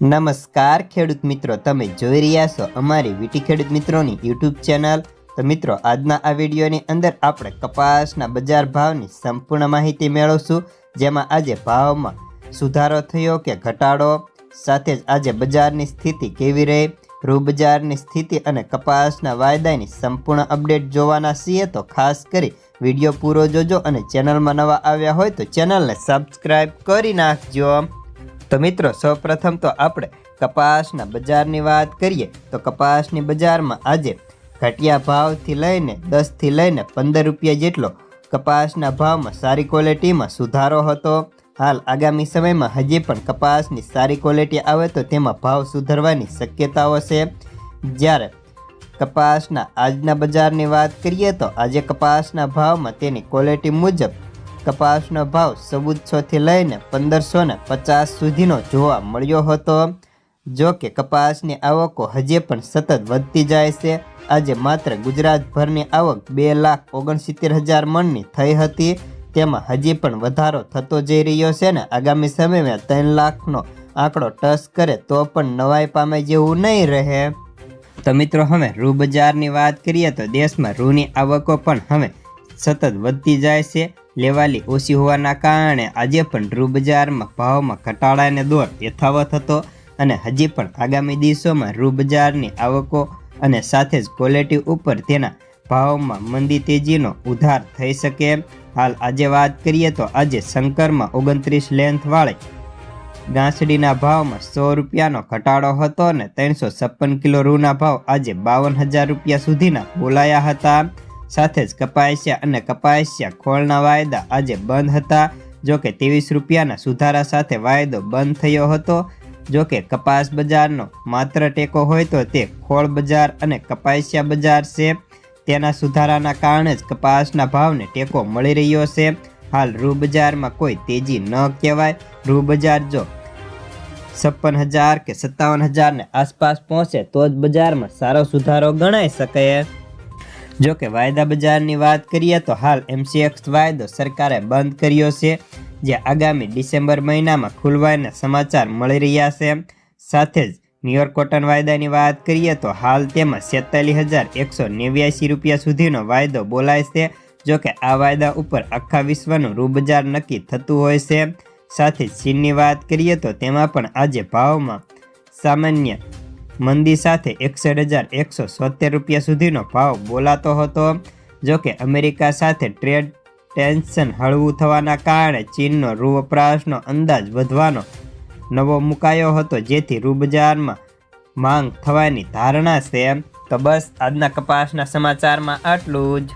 નમસ્કાર ખેડૂત મિત્રો, તમે જોઈ રહ્યા છો અમારી વીટી ખેડૂત મિત્રોની યુટ્યુબ ચેનલ. તો મિત્રો, આજના આ વિડીયોની અંદર આપણે કપાસના બજાર ભાવની સંપૂર્ણ માહિતી મેળવશું. જેમાં આજે ભાવમાં સુધારો થયો કે ઘટાડો, સાથે જ આજે બજારની સ્થિતિ કેવી રહી? રૂ બજારની સ્થિતિ અને કપાસના વાયદાની સંપૂર્ણ અપડેટ જોવાના છીએ તો ખાસ કરી વીડિયો પૂરો જોજો અને ચેનલમાં નવા આવ્યા હોય તો ચેનલને સબસ્ક્રાઈબ કરી નાખજો. તો મિત્રો, સૌપ્રથમ તો આપણે કપાસના બજારની વાત કરીએ, તો કપાસની બજારમાં આજે ઘટિયા ભાવથી લઈને દસથી લઈને પંદર રૂપિયા જેટલો કપાસના ભાવમાં સારી ક્વોલિટીમાં સુધારો હતો. હાલ આગામી સમયમાં હજી પણ કપાસની સારી ક્વોલિટી આવે તો તેમાં ભાવ સુધરવાની શક્યતાઓ છે. જ્યારે કપાસના આજના બજારની વાત કરીએ તો આજે કપાસના ભાવમાં તેની ક્વોલિટી મુજબ કપાસનો ભાવ ચૌદસોથી લઈને પંદરસો ને પચાસ સુધીનો જોવા મળ્યો હતો. જો કે કપાસની આવકો હજી પણ સતત વધતી જાય છે. આજે માત્ર ગુજરાતભરની આવક બે લાખ ઓગણસિત્તેર હજાર મણની થઈ હતી. તેમાં હજી પણ વધારો થતો જઈ રહ્યો છે ને આગામી સમયમાં ત્રણ લાખનો આંકડો ટચ કરે તો પણ નવાઈ પામે જેવું નહીં રહે. તો મિત્રો, હવે રૂ બજારની વાત કરીએ તો દેશમાં રૂની આવકો પણ હવે સતત વધતી જાય છે. લેવાલી ઓછી હોવાના કારણે આજે પણ રૂ ભાવમાં ઘટાડાને દોર યથાવત હતો અને હજી પણ આગામી દિવસોમાં રૂ આવકો અને સાથે જ ક્વોલિટી ઉપર તેના ભાવમાં મંદી તેજીનો ઉધાર થઈ શકે હાલ આજે વાત કરીએ તો આજે શંકરમાં ઓગણત્રીસ લેન્થવાળી ગાંસડીના ભાવમાં સો રૂપિયાનો ઘટાડો હતો અને ત્રણસો છપ્પન કિલો રૂના ભાવ આજે બાવન હજાર રૂપિયા સુધીના બોલાયા હતા. સાથે જ કપાસિયા અને કપાસિયા ખોળના વાયદા આજે બંધ હતા. જો કે ત્રેવીસ રૂપિયાના સુધારા સાથે વાયદો બંધ થયો હતો. જો કે કપાસ બજારનો માત્ર ટેકો હોય તો તે ખોળ બજાર અને કપાસિયા બજાર છે. તેના સુધારાના કારણે જ કપાસના ભાવને ટેકો મળી રહ્યો છે. હાલ રૂ બજારમાં કોઈ તેજી ન કહેવાય. રૂ બજાર જો છપ્પન હજાર કે સત્તાવન હજારને આસપાસ પહોંચે તો જ બજારમાં સારો સુધારો ગણાઈ શકે. જો કે વાયદા બજારની વાત કરીએ તો હાલ એમસીએક્સ વાયદો સરકારે બંધ કર્યો છે, જે આગામી ડિસેમ્બર મહિનામાં ખુલવાના સમાચાર મળી રહ્યા છે. સાથે જ ન્યુયોર્ક કોટન વાયદાની વાત કરીએ તો હાલ તેમાં સેતાલીસ હજાર એકસો નેવ્યાસી રૂપિયા સુધીનો વાયદો બોલાય છે જો કે આ વાયદા ઉપર આખા વિશ્વનું રૂબજાર નક્કી થતું હોય છે. સાથે ચીનની વાત કરીએ તો તેમાં પણ આજે ભાવમાં સામાન્ય મંદી સાથે એકસઠ હજાર એકસો સોતેર રૂપિયા સુધીનો ભાવ બોલાતો હતો. જો કે અમેરિકા સાથે ટ્રેડ ટેન્શન હળવું થવાના કારણે ચીનનો રૂ વપરાશનો અંદાજ વધવાનો નવો મુકાયો હતો, જેથી રૂ બજારમાં માંગ થવાની ધારણા છે. તો બસ, આજના કપાસના સમાચારમાં આટલું જ.